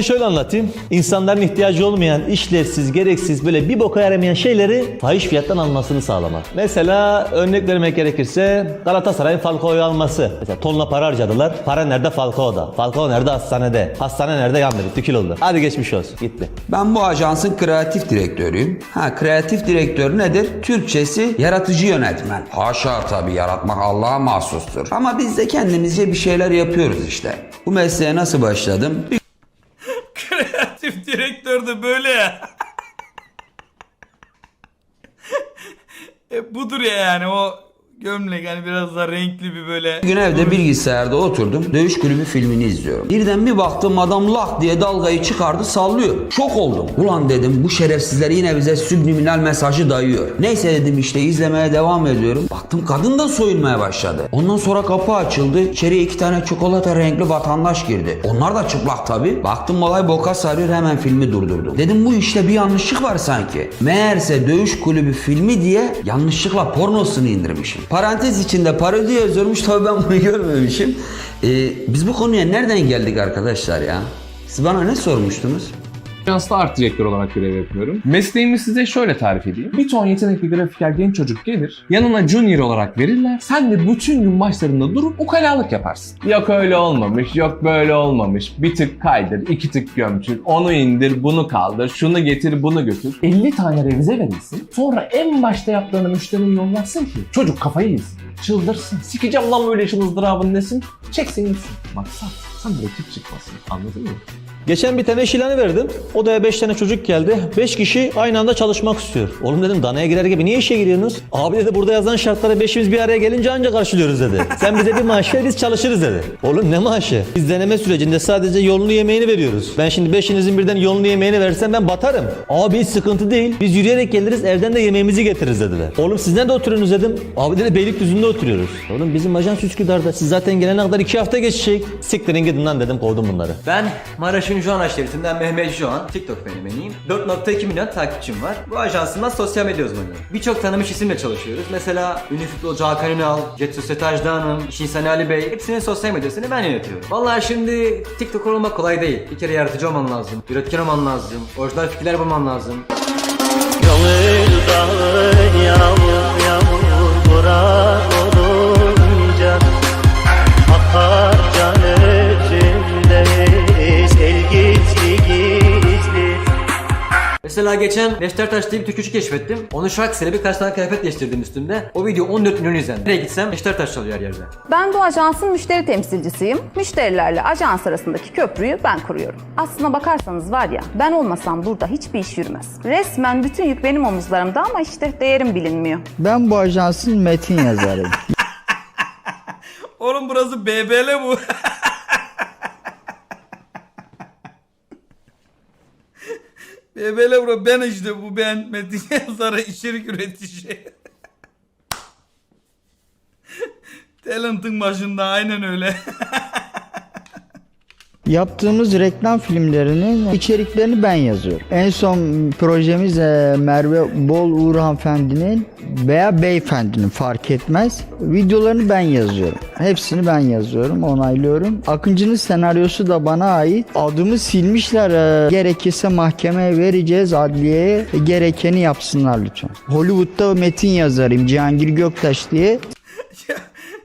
Şöyle anlatayım. İnsanların ihtiyacı olmayan, işlevsiz, gereksiz böyle bir boka yaramayan şeyleri fahiş fiyattan almasını sağlamak. Mesela örnek vermek gerekirse Galatasaray'ın Falcao'yu alması. Mesela tonla para harcadılar. Para nerede? Falcao'da. Falcao nerede? Hastanede. Hastane nerede? Yandı bitti kül oldu. Hadi geçmiş olsun. Gitti. Ben bu ajansın kreatif direktörüyüm. Ha kreatif direktör nedir? Türkçesi yaratıcı yönetmen. Haşa tabii yaratmak Allah'a mahsustur. Ama biz de kendimizce bir şeyler yapıyoruz işte. Bu mesleğe nasıl başladım? Bir Kreatif direktör de böyle ya. e, budur ya yani o gömlek hani biraz da renkli bir böyle. gün evde bilgisayarda oturdum. Dövüş kulübü filmini izliyorum. Birden bir baktım adam lak diye dalgayı çıkardı sallıyor. Şok oldum. Ulan dedim bu şerefsizler yine bize subliminal mesajı dayıyor. Neyse dedim işte izlemeye devam ediyorum. Baktım kadın da soyunmaya başladı. Ondan sonra kapı açıldı. İçeriye iki tane çikolata renkli vatandaş girdi. Onlar da çıplak tabi. Baktım olay boka sarıyor hemen filmi durdurdum. Dedim bu işte bir yanlışlık var sanki. Meğerse dövüş kulübü filmi diye yanlışlıkla pornosunu indirmişim. Parantez içinde parodi yazıyormuş tabi ben bunu görmemişim. Ee, biz bu konuya nereden geldik arkadaşlar ya? Siz bana ne sormuştunuz? Ajanslı art direktör olarak görev yapıyorum. Mesleğimi size şöyle tarif edeyim. Bir ton yetenekli grafiker genç çocuk gelir. Yanına junior olarak verirler. Sen de bütün gün başlarında durup ukalalık yaparsın. Yok öyle olmamış, yok böyle olmamış. Bir tık kaydır, iki tık gömçür. Onu indir, bunu kaldır, şunu getir, bunu götür. 50 tane revize verilsin. Sonra en başta yaptığını müşteriye yollarsın ki çocuk kafayı yesin. Çıldırsın. Sikeceğim lan böyle işin ızdırabını desin. Çeksin gitsin. Maksat sana rakip çıkmasın. Anladın mı? Geçen bir tane iş ilanı verdim. Odaya 5 tane çocuk geldi. 5 kişi aynı anda çalışmak istiyor. Oğlum dedim danaya girer gibi niye işe giriyorsunuz? Abi dedi burada yazan şartları beşimiz bir araya gelince anca karşılıyoruz dedi. Sen bize bir maaş ver biz çalışırız dedi. Oğlum ne maaşı? Biz deneme sürecinde sadece yolunu yemeğini veriyoruz. Ben şimdi beşinizin birden yolunu yemeğini versem ben batarım. Abi hiç sıkıntı değil. Biz yürüyerek geliriz evden de yemeğimizi getiririz dediler. Oğlum siz nerede oturuyorsunuz dedim. Abi dedi Beylikdüzü'nde oturuyoruz. Oğlum bizim ajans Üsküdar'da. Siz zaten gelene kadar 2 hafta geçecek. Siktirin gidin lan dedim kovdum bunları. Ben Maraş'ın Juan şeritinden Mehmet Juan, TikTok fenomeniyim. 4.2 milyon takipçim var. Bu ajansımda sosyal medya uzmanıyım. Birçok tanınmış isimle çalışıyoruz. Mesela ünlü futbolcu Hakan Ünal, Jet Sosyete Ajda Hanım, İş insanı Ali Bey. Hepsinin sosyal medyasını ben yönetiyorum. Vallahi şimdi TikToker olmak kolay değil. Bir kere yaratıcı olman lazım, üretken olman lazım, orijinal fikirler bulman lazım. Gönül dağı yağmur yağmur vurar Mesela geçen Neştertaş diye bir türkücü keşfettim. Onu şarkısıyla birkaç tane kıyafet değiştirdim üstümde. O video 14 milyon izlendi. Nereye gitsem Neştertaş çalıyor her yerde. Ben bu ajansın müşteri temsilcisiyim. Müşterilerle ajans arasındaki köprüyü ben kuruyorum. Aslına bakarsanız var ya ben olmasam burada hiçbir iş yürümez. Resmen bütün yük benim omuzlarımda ama işte değerim bilinmiyor. Ben bu ajansın metin yazarıyım. Oğlum burası BBL bu. BBL bura ben işte bu ben metin yazarı içerik üretici. Talent'ın başında aynen öyle. Yaptığımız reklam filmlerinin içeriklerini ben yazıyorum. En son projemiz e, Merve Bol Uğur hanımefendinin veya beyefendinin fark etmez. Videolarını ben yazıyorum. Hepsini ben yazıyorum, onaylıyorum. Akıncı'nın senaryosu da bana ait. Adımı silmişler. e, Gerekirse mahkemeye vereceğiz adliyeye. Gerekeni yapsınlar lütfen. Hollywood'da metin yazarıyım Cihangir Göktaş diye. ya,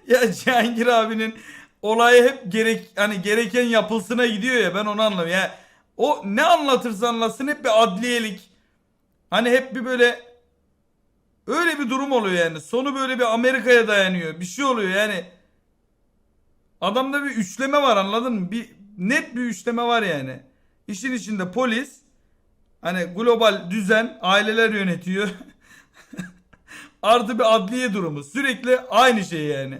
ya Cihangir abinin olayı hep gerek hani gereken yapılsına gidiyor ya ben onu anlamıyorum. Ya o ne anlatırsa anlatsın hep bir adliyelik. Hani hep bir böyle öyle bir durum oluyor yani. Sonu böyle bir Amerika'ya dayanıyor. Bir şey oluyor yani. Adamda bir üçleme var anladın mı? Bir net bir üçleme var yani. İşin içinde polis hani global düzen aileler yönetiyor. Artı bir adliye durumu. Sürekli aynı şey yani.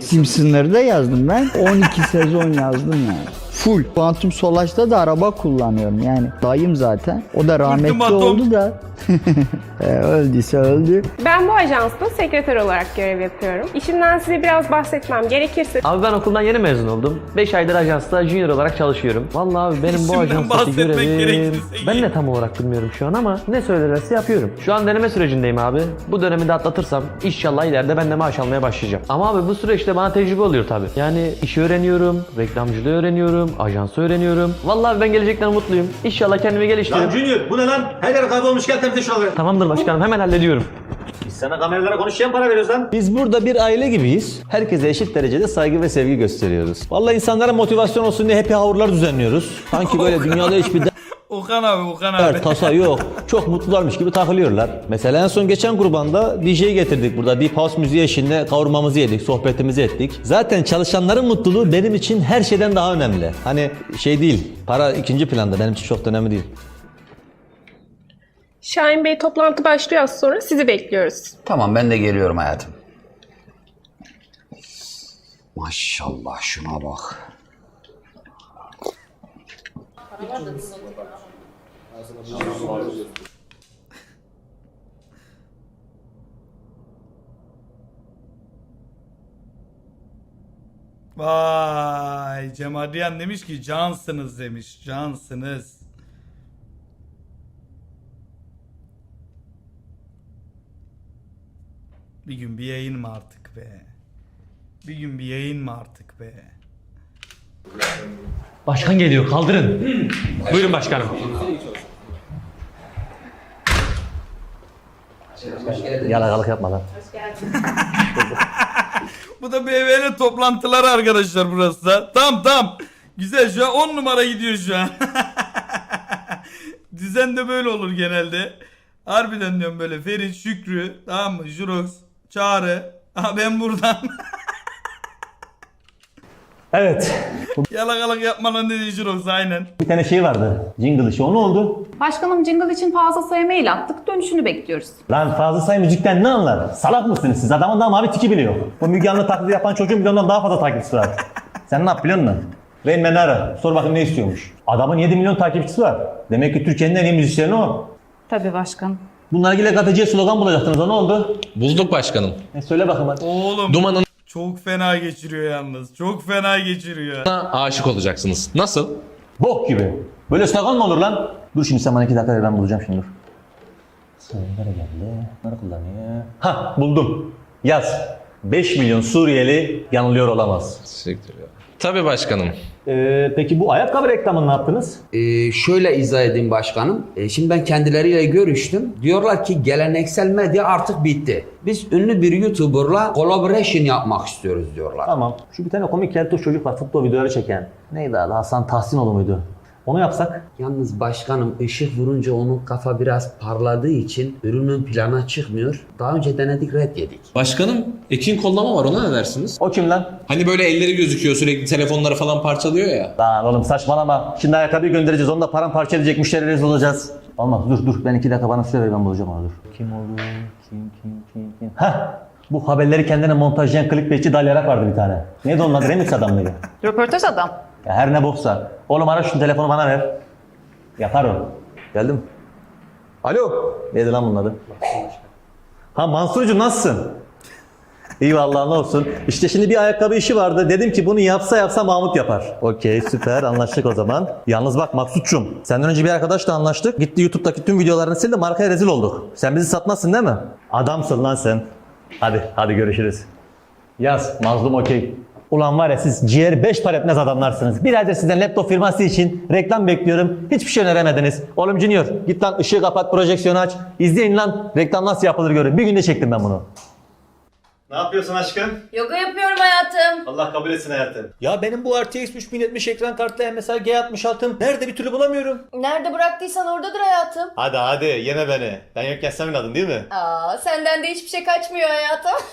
Simpsonları da yazdım ben. 12 sezon yazdım yani. Full. Quantum Solace'da da araba kullanıyorum yani. Dayım zaten. O da rahmetli Ultimatum. oldu da. E, Öldüyse öldü. Ben bu ajansta sekreter olarak görev yapıyorum. İşimden size biraz bahsetmem gerekirse Abi ben okuldan yeni mezun oldum. 5 aydır ajansta junior olarak çalışıyorum. Vallahi abi benim bu İşimden ajanstaki bahsetmek görevim... gerekirse Ben de tam olarak bilmiyorum şu an ama ne söylerlerse yapıyorum. Şu an deneme sürecindeyim abi. Bu dönemi de atlatırsam inşallah ileride ben de maaş almaya başlayacağım. Ama abi bu süreçte bana tecrübe oluyor tabii. Yani işi öğreniyorum, reklamcılığı öğreniyorum, ajansı öğreniyorum. Vallahi ben gelecekten mutluyum. İnşallah kendimi geliştiririm. Junior bu ne lan? Her yer kaybolmuş gel temizle şuraları. Tamamdır başkanım hemen hallediyorum. Biz sana kameralara konuşacağım para veriyoruz lan. Biz burada bir aile gibiyiz. Herkese eşit derecede saygı ve sevgi gösteriyoruz. Vallahi insanlara motivasyon olsun diye happy hour'lar düzenliyoruz. Sanki böyle dünyada hiçbir Okan abi Okan abi. dert, tasa yok. Çok mutlularmış gibi takılıyorlar. Mesela en son geçen kurbanda DJ'yi getirdik burada. Deep House müziği eşliğinde kavurmamızı yedik, sohbetimizi ettik. Zaten çalışanların mutluluğu benim için her şeyden daha önemli. Hani şey değil, para ikinci planda benim için çok da önemli değil. Şahin Bey toplantı başlıyor az sonra. Sizi bekliyoruz. Tamam ben de geliyorum hayatım. Maşallah şuna bak. Vay Cem Adrian demiş ki cansınız demiş. Cansınız. Bir gün bir yayın mı artık be? Bir gün bir yayın mı artık be? Başkan geliyor kaldırın. Buyurun başkanım. Yalakalık yapma lan. Bu da BVN toplantıları arkadaşlar burası da. Tam tam. Güzel şu an 10 numara gidiyor şu an. Düzen de böyle olur genelde. Harbiden diyorum böyle Ferit, Şükrü, tamam mı? Jurox, Çağrı. Ha ben buradan. Evet. Yalakalık yapma lan dedi aynen. Bir tane şey vardı. Jingle işi. O ne oldu? Başkanım jingle için fazla sayı mail attık. Dönüşünü bekliyoruz. Lan fazla sayı müzikten ne anlar? Salak mısınız siz? Adamın daha mavi tiki bile yok. Bu Müge Anlı taklidi yapan çocuğun bile ondan daha fazla takipçisi var. Sen ne yap biliyor musun? Rain Man'i ara. Sor bakayım ne istiyormuş. Adamın 7 milyon takipçisi var. Demek ki Türkiye'nin en iyi müzisyeni o. Tabii başkanım. Bunlar ile gazeteciye slogan bulacaktınız. O ne oldu? Bulduk başkanım. E söyle bakayım hadi. Oğlum Dumanına çok fena geçiriyor yalnız. Çok fena geçiriyor. aşık olacaksınız. Nasıl? Bok gibi. Böyle slogan mı olur lan? Dur şimdi sen bana iki dakika ver ben bulacağım şimdi dur. Nereye geldi? Nerede kullanıyor? Ha buldum. Yaz. 5 milyon Suriyeli yanılıyor olamaz. Siktir ya. Tabii başkanım. Ee, peki bu ayakkabı reklamını ne yaptınız? Ee, şöyle izah edeyim başkanım. Ee, şimdi ben kendileriyle görüştüm. Diyorlar ki geleneksel medya artık bitti. Biz ünlü bir YouTuber'la collaboration yapmak istiyoruz diyorlar. Tamam. Şu bir tane komik keltoş çocuk var futbol videoları çeken. Neydi adı? Hasan Tahsinoğlu muydu? Onu yapsak? Yalnız başkanım ışık vurunca onun kafa biraz parladığı için ürünün plana çıkmıyor. Daha önce denedik red yedik. Başkanım Ekin kollama var ona ne dersiniz? O kim lan? Hani böyle elleri gözüküyor sürekli telefonları falan parçalıyor ya. Lan oğlum saçmalama. Şimdi ayakkabıyı göndereceğiz. Onu da paramparça edecek müşteri rezil olacağız. Olmaz dur dur. Ben iki dakika bana süre ver ben bulacağım onu dur. Kim olur? Kim kim kim kim? Hah! Bu haberleri kendine montajlayan clickbaitçi dalyarak vardı bir tane. Neydi onun adı? Remix adam mıydı? Röportaj adam. Ya her ne boksa. Oğlum ara şu telefonu bana ver. Yapar o. Geldim. Alo. Neydi lan bunun adı? Ha Mansurcuğum nasılsın? İyi vallahi ne olsun. İşte şimdi bir ayakkabı işi vardı. Dedim ki bunu yapsa yapsa Mahmut yapar. Okey süper anlaştık o zaman. Yalnız bak Maksut'cum. Senden önce bir arkadaşla anlaştık. Gitti YouTube'daki tüm videolarını sildi markaya rezil olduk. Sen bizi satmazsın değil mi? Adamsın lan sen. Hadi hadi görüşürüz. Yaz mazlum okey. Ulan var ya siz ciğer 5 para etmez adamlarsınız. Bir aydır sizden laptop firması için reklam bekliyorum. Hiçbir şey öneremediniz. Oğlum Junior git lan ışığı kapat projeksiyonu aç. İzleyin lan reklam nasıl yapılır görün. Bir günde çektim ben bunu. Ne yapıyorsun aşkım? Yoga yapıyorum hayatım. Allah kabul etsin hayatım. Ya benim bu RTX 3070 ekran kartlı MSI G66'ım nerede bir türlü bulamıyorum. Nerede bıraktıysan oradadır hayatım. Hadi hadi yeme beni. Ben yokken sen oynadın değil mi? Aa, senden de hiçbir şey kaçmıyor hayatım.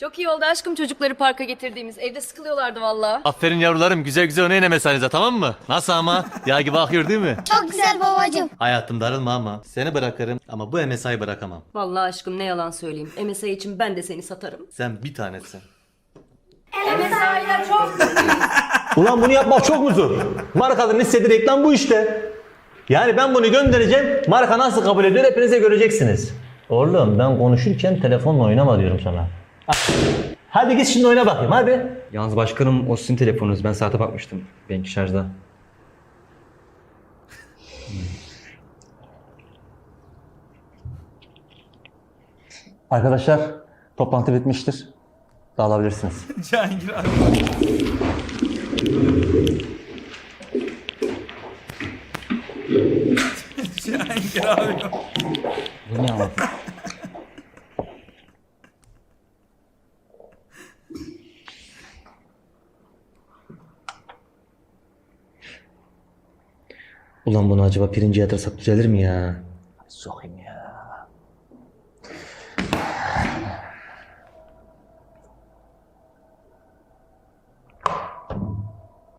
Çok iyi oldu aşkım çocukları parka getirdiğimiz. Evde sıkılıyorlardı valla. Aferin yavrularım güzel güzel oynayın MSI'nize tamam mı? Nasıl ama? Yağ gibi akıyor değil mi? Çok güzel babacım. Hayatım darılma ama seni bırakırım ama bu MSI'yi bırakamam. Vallahi aşkım ne yalan söyleyeyim. MSI için ben de seni satarım. Sen bir tanesin. MSI'ler çok Ulan bunu yapmak çok mu zor? Markanın istediği reklam bu işte. Yani ben bunu göndereceğim. Marka nasıl kabul ediyor hepinize göreceksiniz. Oğlum ben konuşurken telefonla oynama diyorum sana. Hadi git şimdi oyna bakayım hadi. Yalnız başkanım o sizin telefonunuz. Ben saate bakmıştım. Benimki şarjda. Arkadaşlar toplantı bitmiştir. Dağılabilirsiniz. Cihangir abi. Cihangir abi. Ulan bunu acaba pirince yatırsak düzelir mi ya? Sokayım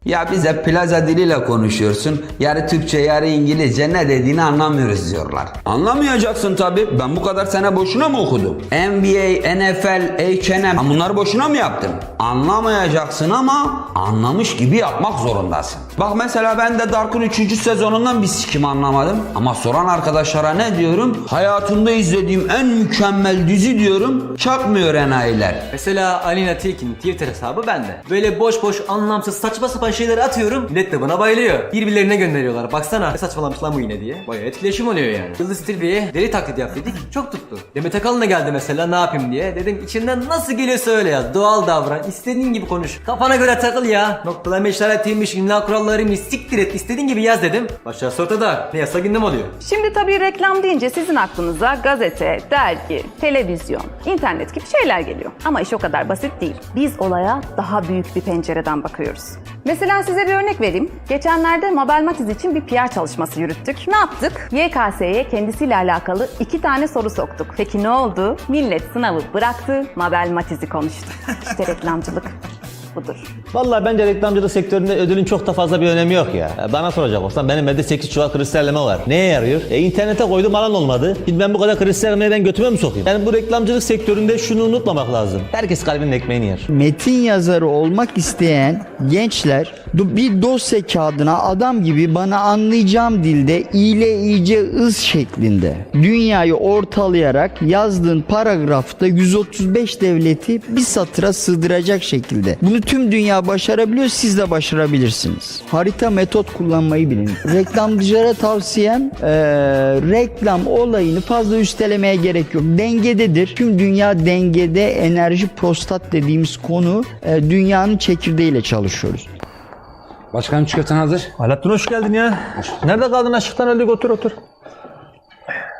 ya. Bize plaza diliyle konuşuyorsun. Yarı Türkçe yarı İngilizce ne dediğini anlamıyoruz diyorlar. Anlamayacaksın tabi. Ben bu kadar sene boşuna mı okudum? NBA, NFL, H&M bunları boşuna mı yaptım? Anlamayacaksın ama anlamış gibi yapmak zorundasın. Bak mesela ben de Dark'ın 3. sezonundan bir sikim anlamadım. Ama soran arkadaşlara ne diyorum? Hayatımda izlediğim en mükemmel dizi diyorum. Çakmıyor enayiler. Mesela Alina Tilki'nin Twitter hesabı bende. Böyle boş boş anlamsız saçma sapan şeyleri atıyorum. Millet de buna bayılıyor. Birbirlerine gönderiyorlar. Baksana ne saçmalamış lan bu yine diye. Bayağı etkileşim oluyor yani. Yıldız Tilbe'ye deli taklidi yap. Çok tuttu. Demet Akalın da geldi mesela ne yapayım diye. Dedim içinden nasıl geliyorsa öyle yaz. Doğal davran. istediğin gibi konuş. Kafana göre takıl ya. Noktalama işaretiymiş, imla kurallarıymış. Siktir et. istediğin gibi yaz dedim. Aşağısı ortada. Ne gündem oluyor. Şimdi tabii reklam deyince sizin aklınıza gazete, dergi, televizyon, internet gibi şeyler geliyor. Ama iş o kadar basit değil. Biz olaya daha büyük bir pencereden bakıyoruz. Mesela size bir örnek vereyim. Geçenlerde Mabel Matiz için bir PR çalışması yürüttük. Ne yaptık? YKS'ye kendisiyle alakalı iki tane soru soktuk. Peki ne oldu? Millet sınavı bıraktı, Mabel Matiz'i konuştu. İşte reklamcılık budur. Vallahi bence reklamcılık sektöründe ödülün çok da fazla bir önemi yok ya. Bana soracak olsan benim evde 8 çuval kristalleme var. Neye yarıyor? E internete koydum alan olmadı. Şimdi ben bu kadar kristallemeyi ben götüme mi sokayım? Yani bu reklamcılık sektöründe şunu unutmamak lazım. Herkes kalbinin ekmeğini yer. Metin yazarı olmak isteyen gençler bir dosya kağıdına adam gibi bana anlayacağım dilde iyile iyice ız şeklinde dünyayı ortalayarak yazdığın paragrafta 135 devleti bir satıra sığdıracak şekilde. Bunu tüm dünya başarabiliyor siz de başarabilirsiniz. Harita metot kullanmayı bilin. Reklamcılara tavsiyem eee, reklam olayını fazla üstelemeye gerek yok. Dengededir. Tüm dünya dengede enerji prostat dediğimiz konu e, dünyanın çekirdeğiyle çalışıyoruz. Başkanım çikolatan hazır. Alaaddin hoş geldin ya. Nerede kaldın aşıktan öldük otur otur.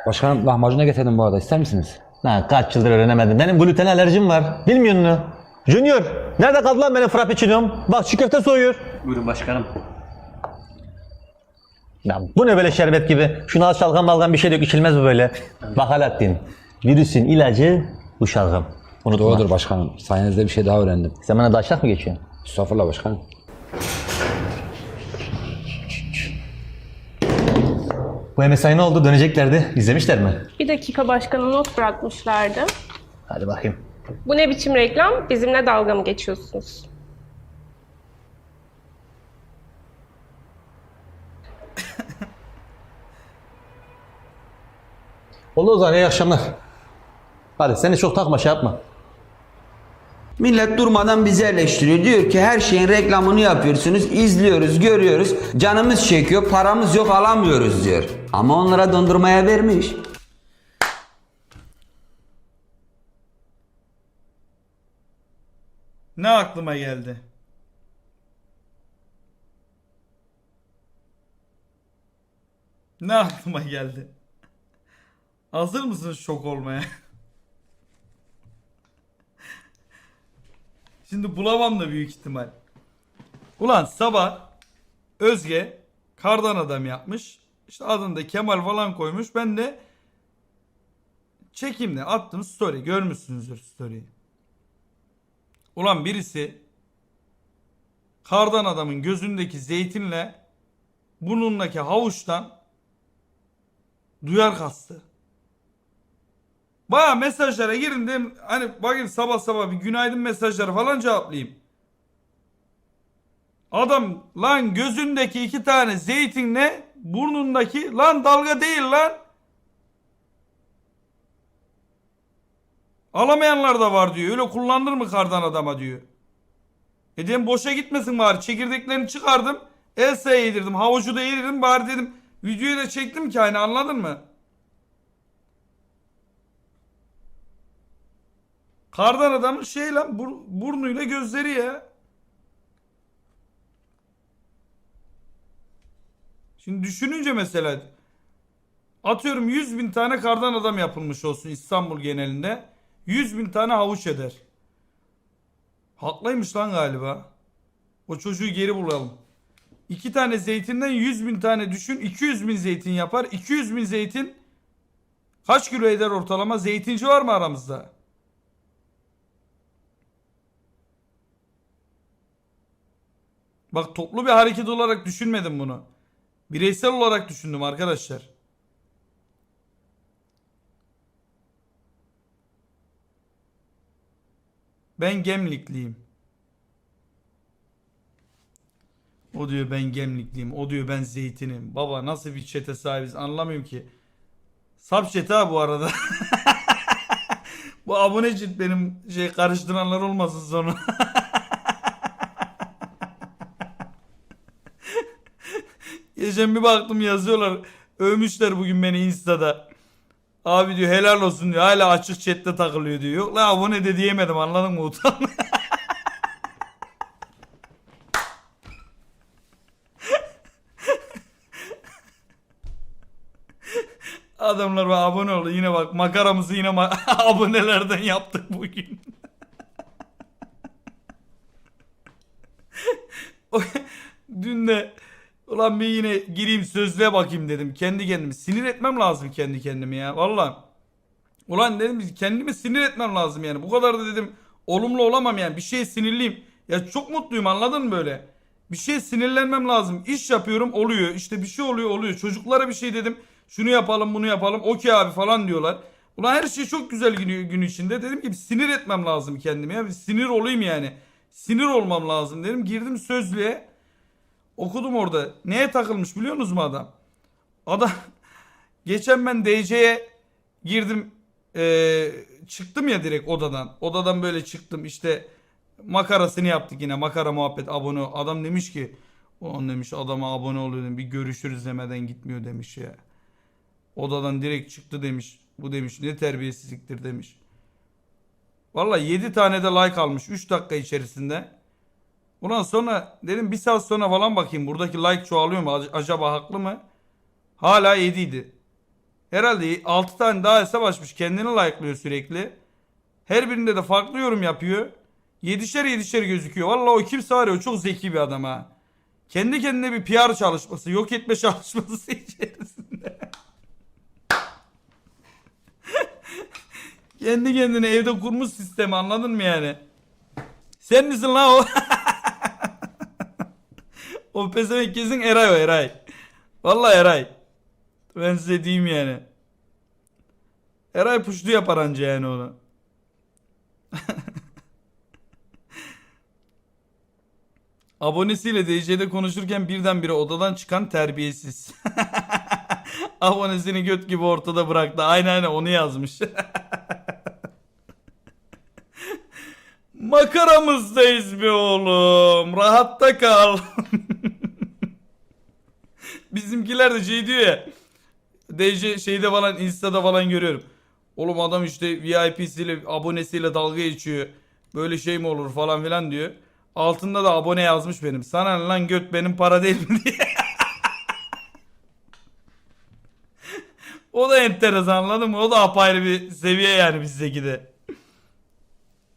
Başkanım lahmacuna getirdim bu arada ister misiniz? Lan kaç yıldır öğrenemedim. Benim gluten alerjim var. Bilmiyor musun? Junior, nerede kaldı lan benim frappuccino'm? Bak çiğ köfte soğuyor. Buyurun başkanım. Ya bu ne böyle şerbet gibi? Şuna az şalgam balgam bir şey dök içilmez bu böyle. Bak Alaaddin, virüsün ilacı bu şalgam. Unutma. Doğrudur başkanım. Sayenizde bir şey daha öğrendim. Sen bana daşak mı geçiyorsun? Estağfurullah başkanım. Bu MSI ne oldu? Döneceklerdi. İzlemişler mi? Bir dakika başkana not bırakmışlardı. Hadi bakayım. Bu ne biçim reklam? Bizimle dalga mı geçiyorsunuz? Oldu o zaman iyi akşamlar. Hadi seni çok takma şey yapma. Millet durmadan bizi eleştiriyor. Diyor ki her şeyin reklamını yapıyorsunuz, izliyoruz, görüyoruz. Canımız çekiyor, paramız yok alamıyoruz diyor. Ama onlara dondurmaya vermiş. Ne aklıma geldi? Ne aklıma geldi? Hazır mısınız şok olmaya? Şimdi bulamam da büyük ihtimal. Ulan sabah Özge kardan adam yapmış. İşte adını da Kemal falan koymuş. Ben de çekimle attım story. Görmüşsünüzdür story'yi. Ulan birisi kardan adamın gözündeki zeytinle burnundaki havuçtan duyar kastı. Baya mesajlara girin dedim hani bakayım sabah sabah bir günaydın mesajları falan cevaplayayım. Adam lan gözündeki iki tane zeytinle burnundaki lan dalga değil lan. Alamayanlar da var diyor. Öyle kullanılır mı kardan adama diyor. E dedim boşa gitmesin bari. Çekirdeklerini çıkardım. Elsa'ya yedirdim. Havucu da yedirdim. Bari dedim videoyu da çektim ki hani anladın mı? Kardan adamın şey lan bur- burnuyla gözleri ya. Şimdi düşününce mesela atıyorum 100 bin tane kardan adam yapılmış olsun İstanbul genelinde. 100 bin tane havuç eder. Haklıymış lan galiba. O çocuğu geri bulalım. İki tane zeytinden 100 bin tane düşün. 200 bin zeytin yapar. 200 bin zeytin kaç kilo eder ortalama? Zeytinci var mı aramızda? Bak toplu bir hareket olarak düşünmedim bunu. Bireysel olarak düşündüm arkadaşlar. Ben Gemlikliyim. O diyor ben Gemlikliyim. O diyor ben Zeytinim. Baba nasıl bir çete sahibiz anlamıyorum ki. Sap çete ha bu arada. bu abone çet benim şey karıştıranlar olmasın sonra. Geçen bir baktım yazıyorlar. Övmüşler bugün beni Insta'da. Abi diyor helal olsun diyor. Hala açık chatte takılıyor diyor. Yok la abone de diyemedim anladın mı utan. Adamlar bak abone oldu. Yine bak makaramızı yine ma- abonelerden yaptık bugün. Dün de ulan bir yine gireyim sözlüğe bakayım dedim. Kendi kendimi sinir etmem lazım kendi kendimi ya. Valla. Ulan dedim kendimi sinir etmem lazım yani. Bu kadar da dedim olumlu olamam yani. Bir şeye sinirliyim. Ya çok mutluyum anladın mı böyle? Bir şeye sinirlenmem lazım. İş yapıyorum oluyor. İşte bir şey oluyor oluyor. Çocuklara bir şey dedim. Şunu yapalım bunu yapalım. Okey abi falan diyorlar. Ulan her şey çok güzel gün, gün içinde. Dedim ki sinir etmem lazım kendime ya. Bir sinir olayım yani. Sinir olmam lazım dedim. Girdim sözlüğe. Okudum orada. Neye takılmış biliyor musunuz mu adam? Adam geçen ben DC'ye girdim. Eee, çıktım ya direkt odadan. Odadan böyle çıktım işte makarasını yaptık yine makara muhabbet abone. Adam demiş ki on demiş adama abone oluyor bir görüşürüz demeden gitmiyor demiş ya. Odadan direkt çıktı demiş. Bu demiş ne terbiyesizliktir demiş. Valla 7 tane de like almış 3 dakika içerisinde. Ulan sonra dedim bir saat sonra falan bakayım buradaki like çoğalıyor mu Ac- acaba haklı mı? Hala 7 idi. Herhalde 6 tane daha hesap açmış kendini like'lıyor sürekli. Her birinde de farklı yorum yapıyor. Yedişer yedişer gözüküyor. Valla o kimse var ya o çok zeki bir adam ha. Kendi kendine bir PR çalışması, yok etme çalışması içerisinde. Kendi kendine evde kurmuş sistemi anladın mı yani? Sen misin lan o? o pezevenk kesin Eray o Eray. Vallahi Eray. Ben size diyeyim yani. Eray puşlu yapar anca yani onu. Abonesiyle DC'de konuşurken birdenbire odadan çıkan terbiyesiz. Abonesini göt gibi ortada bıraktı. Aynen aynen onu yazmış. Makaramızdayız be oğlum. Rahatta kal. Bizimkiler de şey diyor ya. DJ şeyde falan Insta'da falan görüyorum. Oğlum adam işte VIP'siyle abonesiyle dalga geçiyor. Böyle şey mi olur falan filan diyor. Altında da abone yazmış benim. Sana lan göt benim para değil mi diye. o da enteresan anladın mı? O da apayrı bir seviye yani bizdeki de.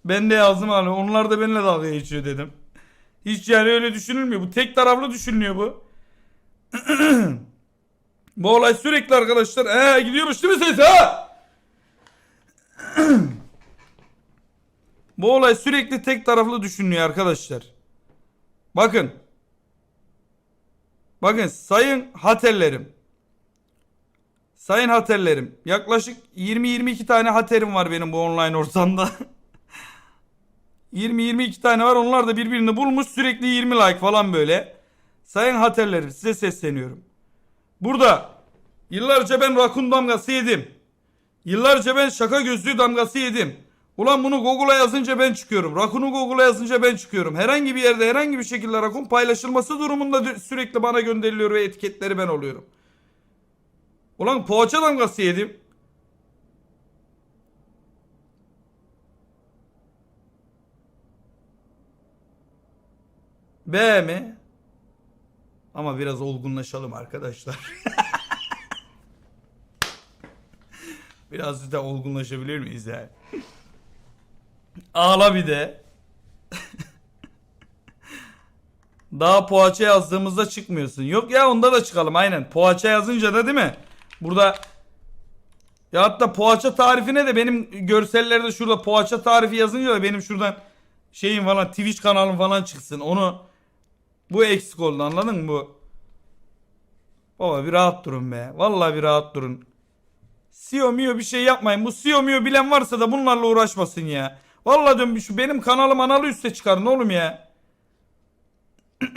Ben de yazdım hani onlar da benimle dalga geçiyor dedim. Hiç yani öyle düşünülmüyor. Bu tek taraflı düşünülüyor bu. bu olay sürekli arkadaşlar. Ee gidiyormuş değil mi ses ha? bu olay sürekli tek taraflı düşünülüyor arkadaşlar. Bakın. Bakın sayın haterlerim. Sayın haterlerim. Yaklaşık 20-22 tane haterim var benim bu online ortamda. 20-22 tane var. Onlar da birbirini bulmuş. Sürekli 20 like falan böyle. Sayın haterlerim size sesleniyorum. Burada yıllarca ben rakun damgası yedim. Yıllarca ben şaka gözlüğü damgası yedim. Ulan bunu Google'a yazınca ben çıkıyorum. Rakun'u Google'a yazınca ben çıkıyorum. Herhangi bir yerde herhangi bir şekilde Rakun paylaşılması durumunda sürekli bana gönderiliyor ve etiketleri ben oluyorum. Ulan poğaça damgası yedim. B mi? Ama biraz olgunlaşalım arkadaşlar. biraz da olgunlaşabilir miyiz yani? Ağla bir de. Daha poğaça yazdığımızda çıkmıyorsun. Yok ya onda da çıkalım aynen. Poğaça yazınca da değil mi? Burada ya hatta poğaça tarifine de benim görsellerde şurada poğaça tarifi yazınca da benim şuradan şeyin falan Twitch kanalım falan çıksın. Onu bu eksik oldu anladın mı bu? Baba bir rahat durun be. Vallahi bir rahat durun. CEO mio bir şey yapmayın. Bu CEO mio bilen varsa da bunlarla uğraşmasın ya. Vallahi diyorum şu benim kanalım analı üste çıkarın oğlum ya.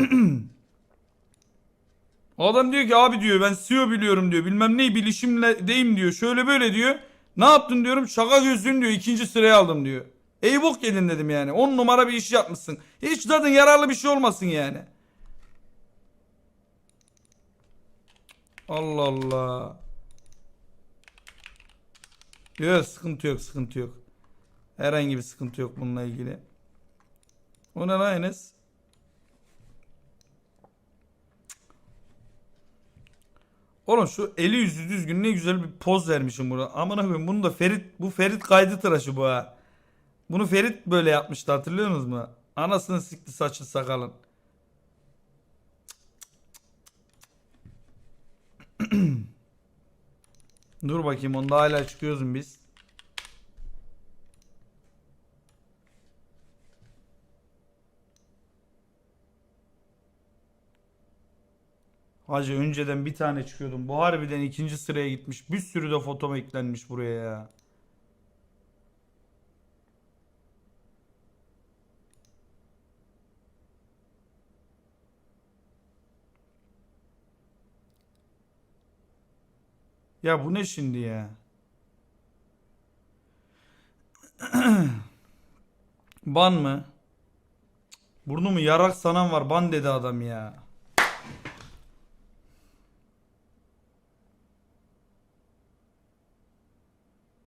Adam diyor ki abi diyor ben CEO biliyorum diyor. Bilmem neyi bilişimle deyim diyor. Şöyle böyle diyor. Ne yaptın diyorum. Şaka gözlüğün diyor. ikinci sıraya aldım diyor. Ey bok yedin dedim yani. 10 numara bir iş yapmışsın. Hiç tadın yararlı bir şey olmasın yani. Allah Allah. Yok sıkıntı yok sıkıntı yok. Herhangi bir sıkıntı yok bununla ilgili. O ne lan Enes? Oğlum şu eli yüzü düzgün ne güzel bir poz vermişim burada. Amına koyayım bunu da Ferit bu Ferit kaydı tıraşı bu ha. Bunu Ferit böyle yapmıştı hatırlıyorsunuz mu? Anasını sikti saçı sakalın. Dur bakayım onda hala çıkıyoruz biz? Hacı önceden bir tane çıkıyordum. Bu harbiden ikinci sıraya gitmiş. Bir sürü de fotom eklenmiş buraya ya. Ya bu ne şimdi ya? Ban mı? Burnumu yarak sanan var ban dedi adam ya.